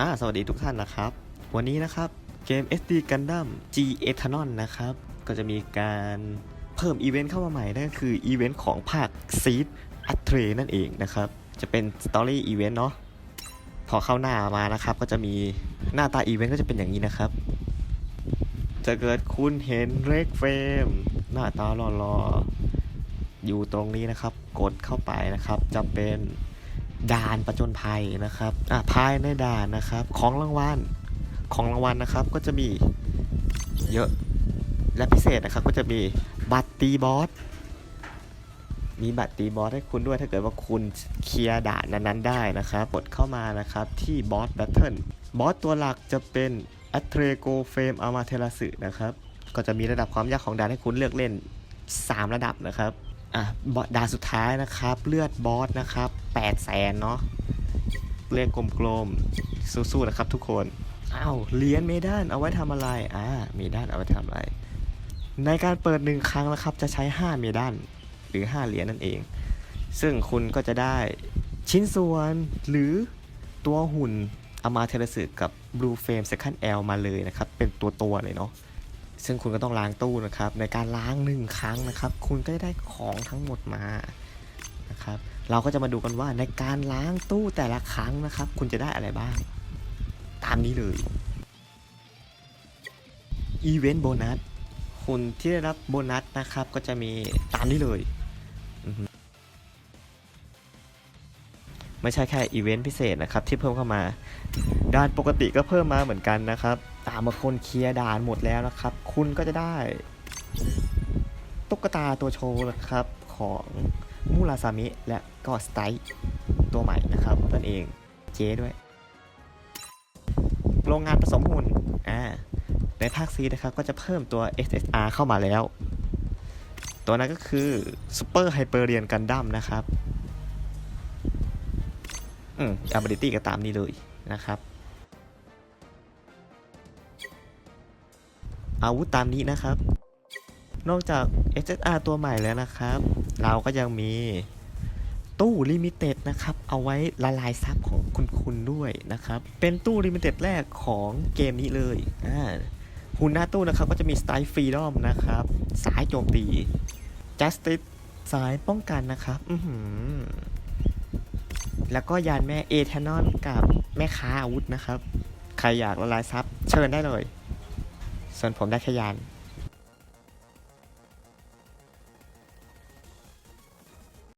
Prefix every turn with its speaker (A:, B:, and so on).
A: อ่าสวัสดีทุกท่านนะครับ วันนี้นะครับเกม SD Gundam G Eternal นะครับ ก็จะมีการเพิ่มอีเวนต์เข้ามาใหม่นั่นก็คืออีเวนต์ของภาค Seed a t r e นั่นเองนะครับ จะเป็น Story Event เนาะพอเข้าหน้ามานะครับ ก็จะมีหน้าตาอีเวนต์ก็จะเป็นอย่างนี้นะครับ จะเกิดคุณเห็นเรกเฟรมหน้าตาหล่อๆอยู่ตรงนี้นะครับ กดเข้าไปนะครับจะเป็น ด่านประจนภัยนะครับอะภายในด่านนะครับ ของรางวัลของรางวัลนะครับก็จะมีเยอะและพิเศษนะครับก็จะมีบัตรตีบอสมีบัตรตีบอสให้คุณด้วยถ้าเกิดว่าคุณเคลียร์ด่านนั้นๆได้นะครับกดเข้ามานะครับที่บอสแบทเทิลบอสตัวหลักจะเป็นอัตเทรโกเฟมอามาเทลสึนะครับ ก็จะมีระดับความยากของด่านให้คุณเลือกเล่น 3 ระดับนะครับ อะด่านสุดท้ายนะครับ เลือดบอสนะครับ8แสนเนาะเลขกลมๆสู้ๆนะครับทุกคนอ้าวเหรียญเมดานเอาไว้ทำอะไรอ่าเมดานเอาไว้ทำอะไร ในการเปิดหนึ่งครั้งนะครับ จะใช้ 5 เมดานหรือ 5 เหรียญนั่นเอง ซึ่งคุณก็จะได้ชิ้นส่วนหรือตัวหุ่นอามาเทเลสึกับ Blue Frame Second L มาเลยนะครับ เป็นตัวตัวๆเลยเนาะ ซึ่งคุณก็ต้องล้างตู้นะครับ ในการล้างหนึ่งครั้งนะครับ คุณก็จะได้ของทั้งหมดมานะครับ เราก็จะมาดูกันว่าในการล้างตู้แต่ละครั้งนะครับ คุณจะได้อะไรบ้าง ตามนี้เลยอีเวนต์โบนัสคุณที่ได้รับโบนัสนะครับ ก็จะมีตามนี้เลยไม่ใช่แค่อีเวนต์พิเศษนะครับ ที่เพิ่มเข้ามาด่านปกติก็เพิ่มมาเหมือนกันนะครับามคนเคลียร์ด่านหมดแล้วนะครับ คุณก็จะได้ตุ๊กตาตัวโชว์นะครับของมูราซามิและก็สไตล์ตัวใหม่นะครับนั่นเองเจด้วย โรงงานผสมหุ่นอ่าในภาคซีนะครับก็จะเพิ่มตัว SSR เข้ามาแล้ว ตัวนั้นก็คือ Super Hyperion Gundam นะครับ อืม ability ก็ตามนี้เลยนะครับ อาวุธตามนี้นะครับ นอกจาก SSR ตัวใหม่แล้วนะครับ เราก็ยังมีตู้ลิมิเต็ดนะครับ เอาไว้ละลายซับของคุณคุณด้วยนะครับ เป็นตู้ลิมิเต็ดแรกของเกมนี้เลยอ่าหุ่นหน้าตู้นะครับก็จะมีสไตล์ฟรีดอมนะครับ สายโจมตี Justice สายป้องกันนะครับ อืแล้วก็ยานแม่เอเทนอนกับแม่ค้าอาวุธนะครับ ใครอยากละลายซับเชิญได้เลย ส่วนผมได้แค่ยาน